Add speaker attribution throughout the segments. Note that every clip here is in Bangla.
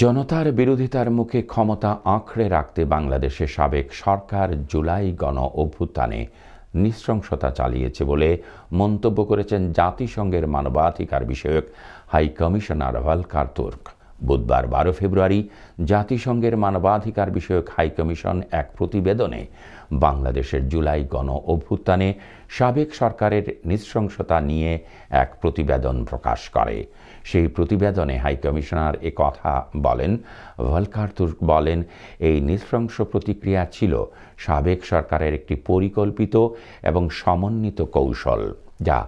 Speaker 1: জনতার বিরোধিতার মুখে ক্ষমতা আঁকড়ে রাখতে বাংলাদেশের সাবেক সরকার জুলাই গণ অভ্যুত্থানে নৃশংসতা চালিয়েছে বলে মন্তব্য করেছেন জাতিসংঘের মানবাধিকার বিষয়ক হাই কমিশনার ভালকার তুর্ক বুধবার বারো ফেব্রুয়ারি জাতিসংঘের মানবাধিকার বিষয়ক হাই কমিশন এক প্রতিবেদনে বাংলাদেশের জুলাই গণ অভ্যুত্থানে সাবেক সরকারের নৃশংসতা নিয়ে এক প্রতিবেদন প্রকাশ করে। সেই প্রতিবেদনে হাই কমিশনার এ কথা বলেন ভলকার তুর্ক বলেন, এই নৃশংস প্রতিক্রিয়া ছিল সাবেক সরকারের একটি পরিকল্পিত এবং সমন্বিত কৌশল যা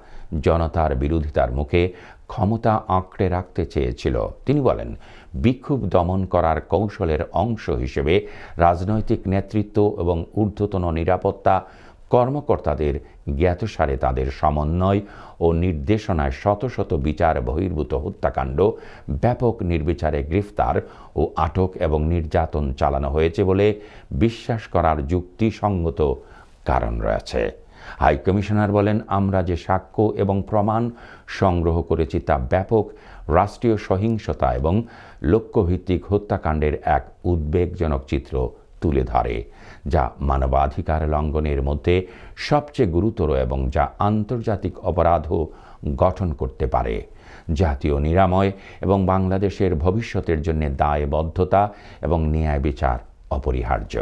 Speaker 1: জনতার বিরোধিতার মুখে ক্ষমতা আঁকড়ে রাখতে চেয়েছিল। তিনি বলেন, বিক্ষোভ দমন করার কৌশলের অংশ হিসেবে রাজনৈতিক নেতৃত্ব এবং ঊর্ধ্বতন নিরাপত্তা কর্মকর্তাদের জ্ঞাতসারে তাদের সমন্বয় ও নির্দেশনায় শত শত বিচার বহির্ভূত হত্যাকাণ্ড, ব্যাপক নির্বিচারে গ্রেফতার ও আটক এবং নির্যাতন চালানো হয়েছে বলে বিশ্বাস করার যুক্তিসঙ্গত কারণ রয়েছে। হাই কমিশনার বলেন, আমরা যে সাক্ষ্য এবং প্রমাণ সংগ্রহ করেছি তা ব্যাপক রাষ্ট্রীয় সহিংসতা এবং লক্ষ্যভিত্তিক হত্যাকাণ্ডের এক উদ্বেগজনক চিত্র তুলে ধরে, যা মানবাধিকার লঙ্ঘনের মধ্যে সবচেয়ে গুরুতর এবং যা আন্তর্জাতিক অপরাধও গঠন করতে পারে। জাতীয় নিরাময় এবং বাংলাদেশের ভবিষ্যতের জন্য দায়বদ্ধতা এবং ন্যায় বিচার অপরিহার্য।